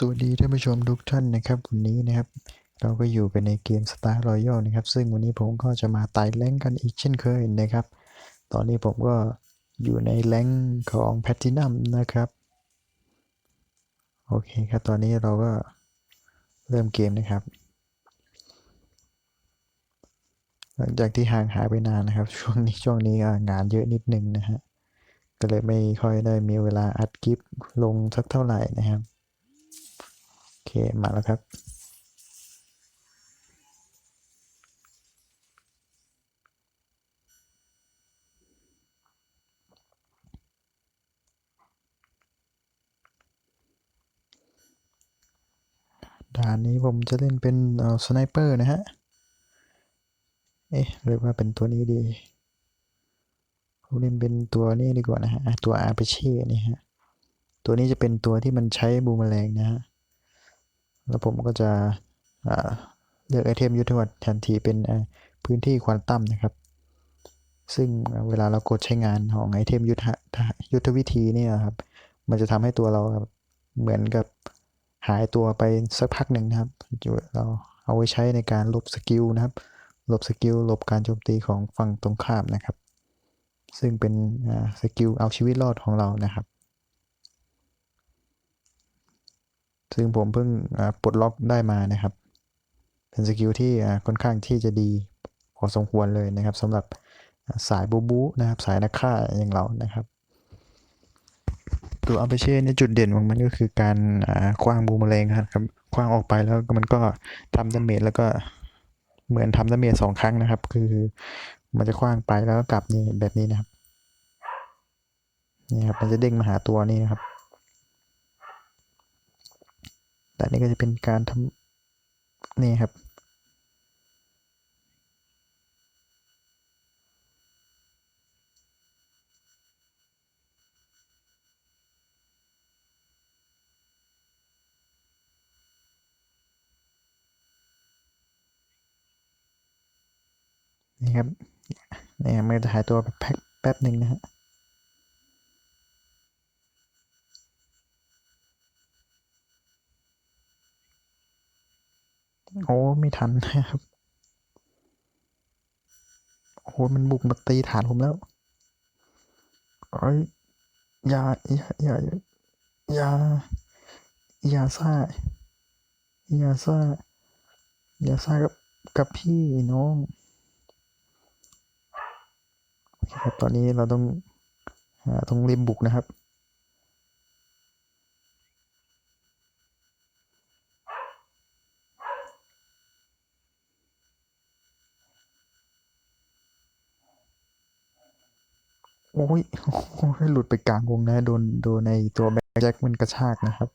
สวัสดีท่านผู้ชมทุกท่านนะครับวันนี้นะครับ เราก็อยู่กันในเกม Star Royal นะครับ ซึ่งวันนี้ผมก็จะมาไต่แรงกันอีกเช่นเคยนะครับ ตอนนี้ผมก็อยู่ในแรงของ Platinum นะครับ โอเคครับ ตอนนี้เราก็เริ่มเกมนะครับ หลังจากที่ห่างหายไปนานนะครับ ช่วงนี้ช่วงนี้งานเยอะนิดนึงนะฮะก็เลยไม่ค่อยได้มีเวลาอัดคลิปลงสักเท่าไหร่นะครับ เค มาแล้วครับ ด่านนี้ผมจะเล่นเป็นสไนเปอร์นะฮะ เอ๊ะหรือว่าเป็นตัวนี้ดีผมเล่นเป็นตัวนี้ดีกว่านะฮะอะตัวอาเปเช่นี่ฮะ ตัวนี้จะเป็นตัวที่มันใช้บูมแมลงนะฮะ แล้วผมก็จะเลือกไอเทมยุทธวัตรทันทีเป็นพื้นที่ควอนตัมนะครับ ซึ่งเวลาเรากดใช้งานของไอเทมยุทธยุทธวิธีเนี่ยครับ มันจะทำให้ตัวเราเหมือนกับหายตัวไปสักพักหนึ่งนะครับ เราเอาไว้ใช้ในการลบสกิลนะครับ ลบสกิลลบการโจมตีของฝั่งตรงข้ามนะครับ ซึ่งเป็นสกิลเอาชีวิตรอดของเรานะครับ ซึ่งผมเพิ่งปลดล็อกได้มานะครับ เป็นสกิลที่ค่อนข้างที่จะดีพอสมควรเลยนะครับสำหรับสายบูบูนะครับสายนักฆ่าอย่างเรานะครับ ตัวอัลเปเช่เนี่ยจุดเด่นของมันก็คือการคว้างบูมแมลงครับคว้างออกไปแล้วมันก็ทำดาเมจแล้วก็เหมือนทำดาเมจสองครั้งนะครับ คือมันจะคว้างไปแล้วก็กลับนี่แบบนี้นะครับนี่ครับมันจะเด้งมาหาตัวนี่นะครับ แต่นี่ก็จะเป็นการทำนี่ครับ นี่ครับนี่มันจะหายตัวแป๊บแป๊บหนึ่งนะฮะ โอ้ไม่ทันนะครับ โอ้มันบุกมาตีฐานผมแล้วเอ้ยอย่าอย่าอย่าอย่าอย่าซ่าอย่าซ่าอย่าซ่ากับกับพี่น้องโอเคครับตอนนี้เราต้องต้องรีบบุกนะครับ โอ้ยโอ้หลุดไปกลางวงนะโดนโดนในตัวแบ็คแจ็คมันกระชากนะครับ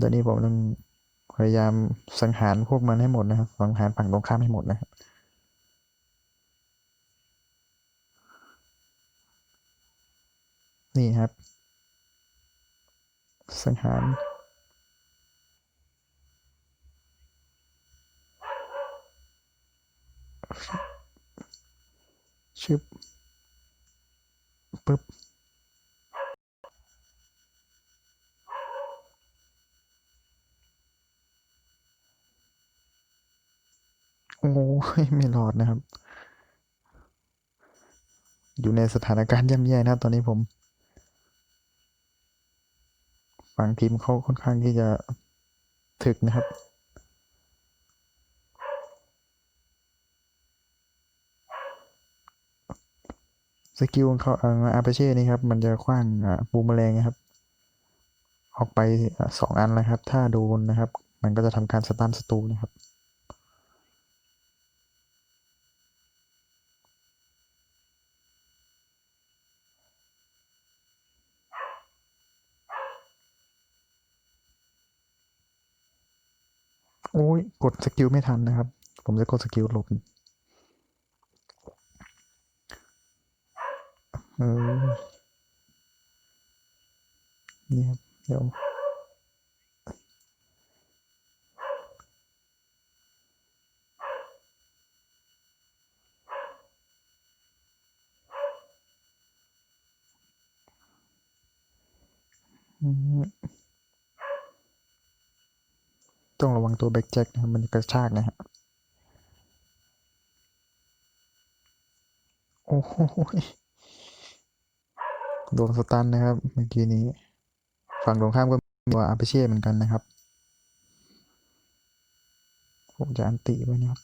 ตอนนี้ผมต้องพยายามสังหารพวกมันให้หมดนะครับ สังหารฝั่งตรงข้ามให้หมดนะครับ นี่ครับ สังหาร ชึบปึ๊บโอ้ยไม่รอดนะครับ อยู่ในสถานการณ์ย่ำแย่นะตอนนี้ผมฝั่งทีมเขาค่อนข้างที่จะถึกนะครับ สกิลของเขาอาเปเช่นี่ครับ มันจะคว้างบูมแมลงนะครับ ออกไปสองอันแล้วครับ ถ้าโดนนะครับ มันก็จะทำการสตันศัตรูนะครับโอ้ยกดสกิลไม่ทันนะครับ ผมจะกดสกิลหลบ เออนี่ครับเดี๋ยวต้องระวังตัวแบ็กแจ็คนะครับ มันกระชากนะฮะ โอ้โห โดนสตันนะครับ เมื่อกี้นี้ ฝั่งตรงข้ามก็มีตัวอาเปเช่เหมือนกันนะครับ ผมจะอันติไว้นะครับ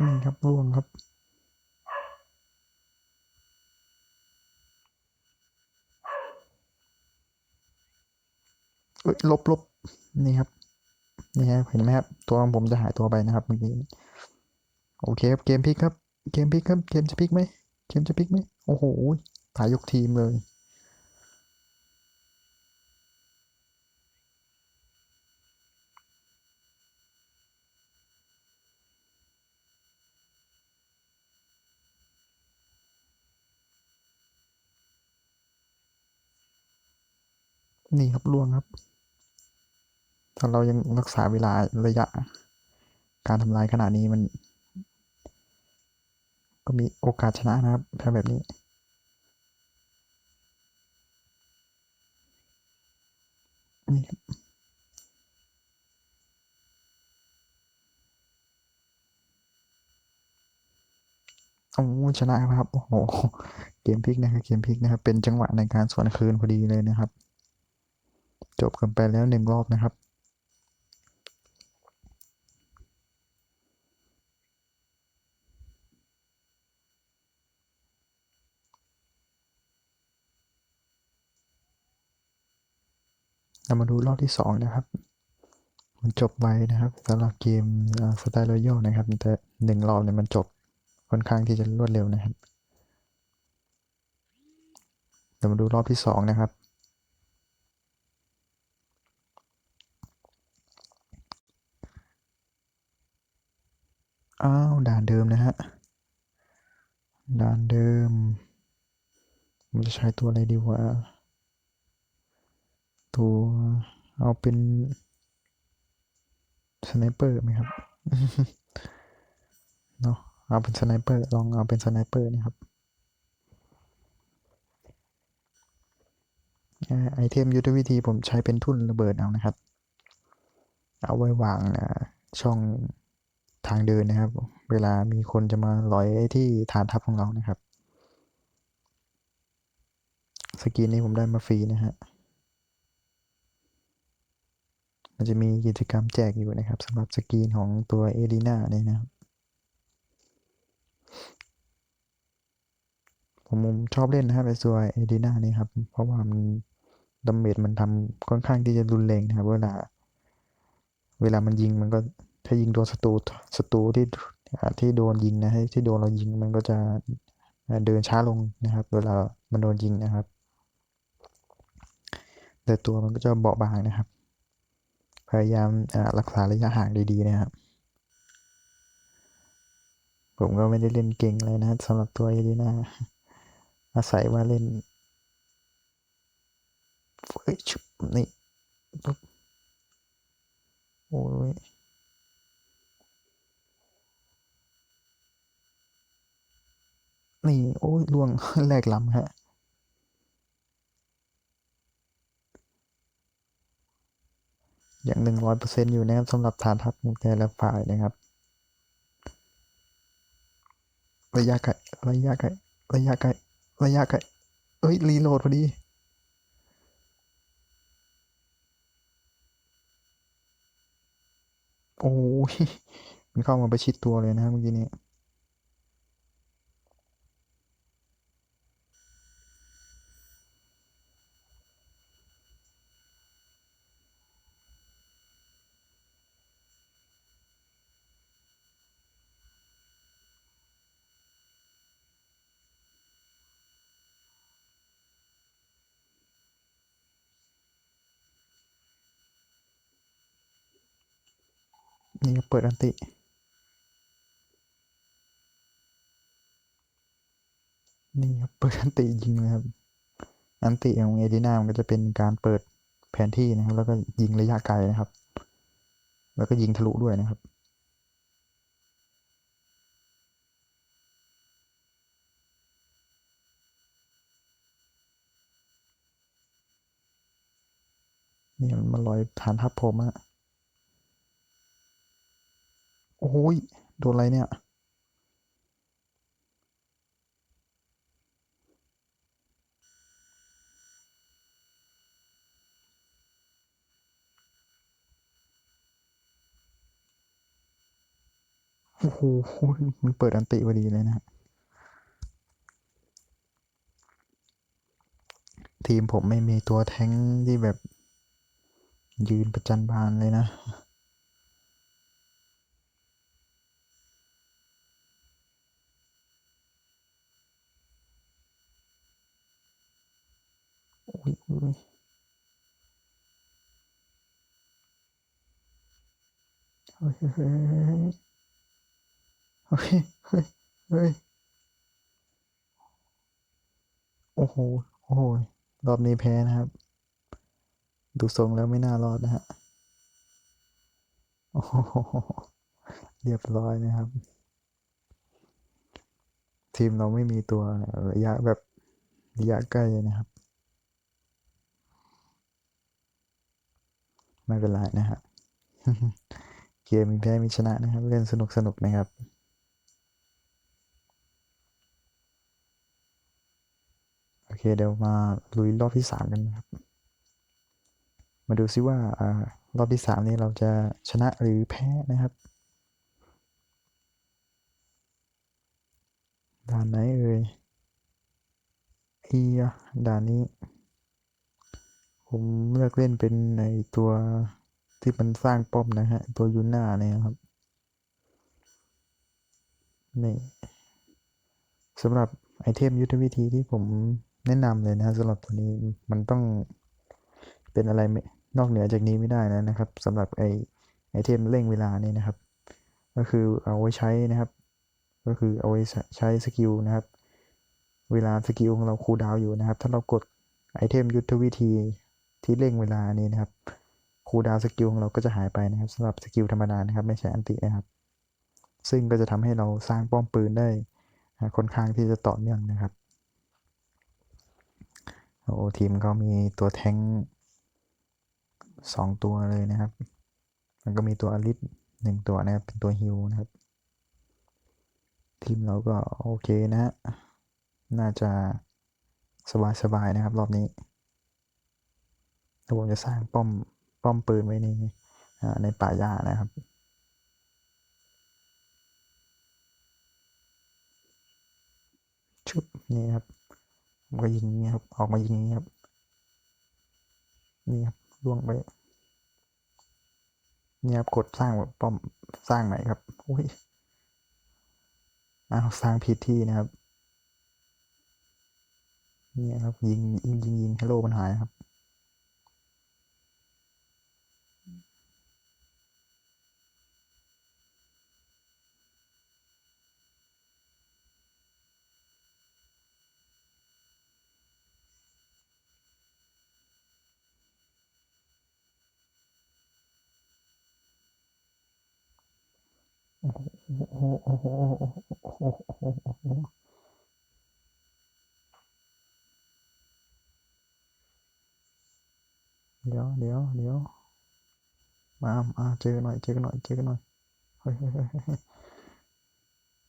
นี่ครับร่วงครับ เอ้ยลบลบนี่ครับ นี่ครับเห็นไหมครับ ตัวของผมจะหายตัวไปนะครับเมื่อกี้ โอเคครับ เกมพลิกครับ เกมพลิกครับ เกมจะพลิกไหม เกมจะพลิกไหม โอ้โหตายยกทีมเลย นี่ครับล่วงครับ ถ้าเรายังรักษาเวลาระยะ การทำลายขนาดนี้มัน ก็มีโอกาสชนะนะครับถ้าแบบนี้นี่ครับโอ้ชนะครับ โอ้โห เกมพลิกนะครับ เกมพลิกนะครับ เป็นจังหวะในการสวนคืนพอดีเลยนะครับ จบกันไปแล้วหนึ่งรอบนะครับ เรามาดูรอบที่สองนะครับ มันจบไวนะครับสำหรับเกมสไตล์รอยัลนะครับ แต่หนึ่งรอบเนี่ยมันจบค่อนข้างที่จะรวดเร็วนะครับเรามาดูรอบที่สองนะครับ อ้าว ด่านเดิมนะฮะ ด่านเดิมผมจะใช้ตัวอะไรดีวะ ตัวเอาเป็นสไนเปอร์ไหมครับ เนาะเอาเป็นสไนเปอร์ ลองเอาเป็นสไนเปอร์นะครับไอเทมยุทธวิธีผมใช้เป็นทุ่นระเบิดเอานะครับ เอาไว้วางนะช่อง ทางเดินนะครับ เวลามีคนจะมาลอยที่ฐานทัพของเรานะครับ สกินนี้ผมได้มาฟรีนะฮะ มันจะมีกิจกรรมแจกอยู่นะครับสำหรับสกรีนของตัวเอลีนาเนี่ยนะครับ ผมชอบเล่นนะครับไอตัวเอลีนานี่ครับ เพราะว่ามันดาเมจมันทำค่อนข้างที่จะรุนแรงนะครับ เวลา เวลามันยิงมันก็ ถ้ายิงโดนศัตรูศัตรูที่ที่โดนยิงนะที่โดนเรายิงมันก็จะเดินช้าลงนะครับ เวลามันโดนยิงนะครับ แต่ตัวมันก็จะเบาบางนะครับ พยายามรักษาระยะห่างดีๆนะครับ ผมก็ไม่ได้เล่นเก่งเลยนะสำหรับตัวเอดีนาอาศัยว่าเล่นเฮ้ยชุบนี่โอ้ย นี่ โอ้ยล่วงแหลกลำฮะ อย่างหนึ่งร้อยเปอร์เซ็นต์อยู่นะครับสำหรับฐานทัพของแต่ละฝ่ายนะครับ ระยะไกลระยะไกลระยะไกลระยะไกลเอ้ย รีโหลดพอดีโอ้ยมันเข้ามาประชิดตัวเลยนะครับเมื่อกี้นี้ นี่ก็เปิดอันติ นี่ครับเปิดอันติยิงเลยครับ อันติของเอดีนามันก็จะเป็นการเปิดแผนที่นะครับ แล้วก็ยิงระยะไกลนะครับ แล้วก็ยิงทะลุด้วยนะครับนี่มันมาลอยฐานทัพผมอะ โอ้ย โดนอะไรเนี่ย โอ้โห มันเปิดอันติพอดีเลยนะ ทีมผมไม่มีตัวแท้งที่แบบยืนประจันบานเลยนะ อุ้ยอุ้ยเฮ้ยเฮ้ยเฮ้ยเฮ้ยเฮ้ยโอ้โห โอ้โห รอบนี้แพ้นะครับ ดูทรงแล้วไม่น่ารอดนะฮะ โอ้โห เรียบร้อยนะครับ ทีมเราไม่มีตัวระยะแบบระยะใกล้นะครับ ไม่เป็นไรนะฮะเกมมีแพ้มีชนะนะครับ เล่นสนุกสนุกนะครับโอเคเดี๋ยวมาลุยรอบที่สามกันนะครับ มาดูซิว่าอารอบที่สามนี้เราจะชนะหรือแพ้นะครับด่านไหนเอ่ยอีอะด่านนี้ ผมเลือกเล่นเป็นในตัวที่มันสร้างป้อมนะฮะ ตัวยูน่าเนี่ยครับ นี่สำหรับไอเทมยุทธวิธีที่ผมแนะนำเลยนะสำหรับตัวนี้มันต้องเป็นอะไรนอกเหนือจากนี้ไม่ได้แล้วนะครับสำหรับไอไอเทมเร่งเวลานี่นะครับ ก็คือเอาไว้ใช้นะครับ ก็คือเอาไว้ใช้สกิลนะครับ เวลาสกิลของเราคูลดาวอยู่นะครับ ถ้าเรากดไอเทมยุทธวิธี ที่เร่งเวลานี้นะครับคูดาวสกิลของเราก็จะหายไปนะครับสำหรับสกิลธรรมดานะครับไม่ใช่อันตินะครับ ซึ่งก็จะทำให้เราสร้างป้อมปืนได้ค่อนข้างที่จะต่อเนื่องนะครับโอ้ทีมเขามีตัวแท้งสองตัวเลยนะครับแล้วก็มีตัวอลิสหนึ่งตัวนะครับเป็นตัวฮิวนะครับ ทีมเราก็โอเคนะ น่าจะสบายๆนะครับรอบนี้ ผมจะสร้างป้อมป้อมปืนไว้ในในป่าหญ้านะครับชุบนี่ครับผมก็ยิงนี้ครับ ออกมายิงนี้ครับ นี่ครับล่วงไปนี่ครับกดสร้างแบบป้อมสร้างใหม่ครับอุ้ยอ้าวสร้างผิดที่นะครับ นี่ครับยิงยิงยิงยิงฮัลโหลมันหายครับโอ้โหโอ้โหโอ้โหโอ้โหโอ้โห เดี๋ยวเดี๋ยวเดี๋ยวมามาเจอหน่อยเจอกันหน่อยเจอกันหน่อยเฮ้ย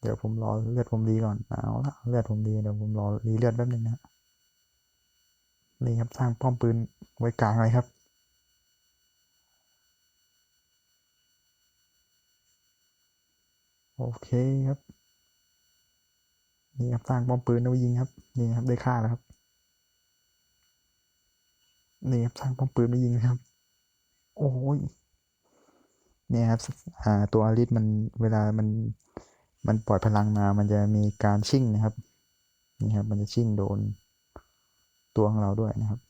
เดี๋ยวผมรอเลือดผมดีก่อนเอาละเลือดผมดีเดี๋ยวผมรอรีเลือดแป๊บนึงนะนี่ครับสร้างป้อมปืนไว้กลางเลยครับ โอเคครับ นี่ครับสร้างป้อมปืนเอาไว้ยิงครับ นี่ครับได้ค่าแล้วครับ นี่ครับสร้างป้อมปืนไว้ยิงครับ โอ้ยเนี่ยครับอ่าตัวอลิสมันเวลามันมันปล่อยพลังมา มันจะมีการชิ่งนะครับ นี่ครับ มันจะชิ่งโดนตัวของเราด้วยนะครับ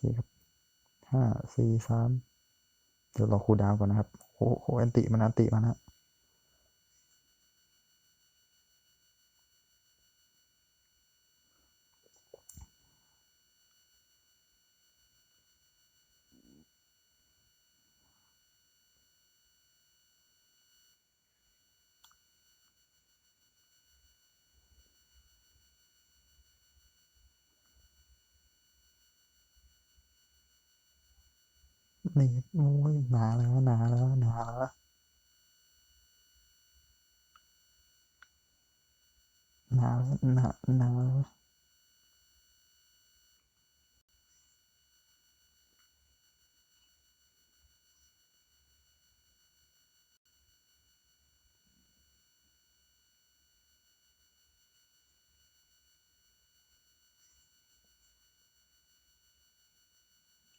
เคครับ ห้าสี่สามเดี๋ยวรอคูดาวก่อนนะครับโอ้โหแอนติมันอันติมันฮะ นี่โอ้ยหนาแล้วหนาแล้วหนาแล้ว หนาแล้วหนาหนาว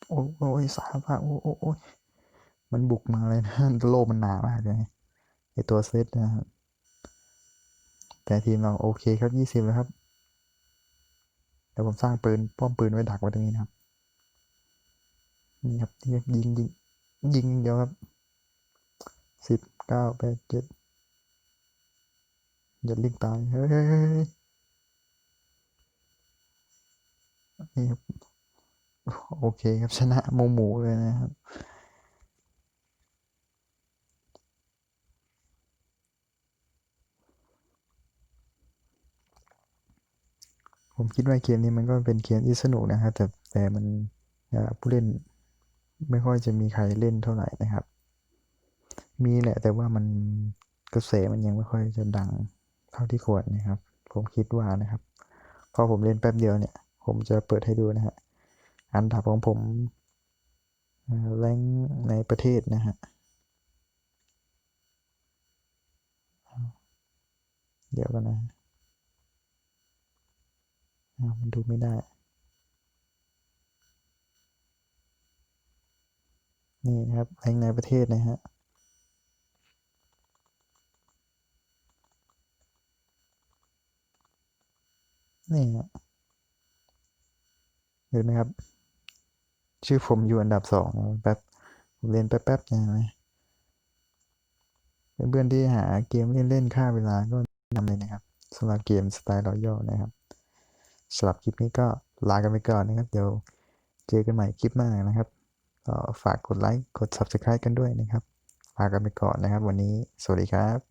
โอ้โอ้ยสามอะโอ้โอ้โอ้มันบุกมาเลยนะโลกมันหนามากเลยไอตัวเซตนะครับ แต่ทีมเราโอเคครับยี่สิบแล้วครับเดี๋ยวผมสร้างปืนป้อมปืนไว้ดักไว้ตรงนี้นะครับนี่ครับยิงยิงยิงยิงอย่างเดียวครับสิบเก้าแปดเจ็ดอย่าลิงตายเฮ้ยเฮ้ยเฮ้ยเฮ้ยนี่ครับโอเคครับชนะหมูหมูเลยนะครับ ผมคิดว่าเกมนี้มันก็เป็นเกมที่สนุกนะครับแต่แต่มันเอ่อผู้เล่นไม่ค่อยจะมีใครเล่นเท่าไหร่นะครับ มีแหละแต่ว่ามันกระแสมันยังไม่ค่อยจะดังเท่าที่ควรนะครับ ผมคิดว่านะครับ พอผมเล่นแป๊บเดียวเนี่ย ผมจะเปิดให้ดูนะฮะอันดับของผมแรงในประเทศนะฮะเดี๋ยวกันนะ มันดูไม่ได้ นี่นะครับแรงในประเทศนะฮะนี่ฮะเห็นไหมครับ ชื่อผมอยู่อันดับสองแป๊บผมเล่นแป๊บๆนะไหมเพื่อนๆที่หาเกมเล่นๆค่าเวลาก็นำเลยนะครับสำหรับเกมสไตล์รอยัลนะครับ สำหรับคลิปนี้ก็ลากันไปก่อนนะครับ เดี๋ยวเจอกันใหม่คลิปหน้านะครับฝากกดไลค์ กด Subscribe กันด้วยนะครับลากันไปก่อนนะครับ วันนี้ สวัสดีครับ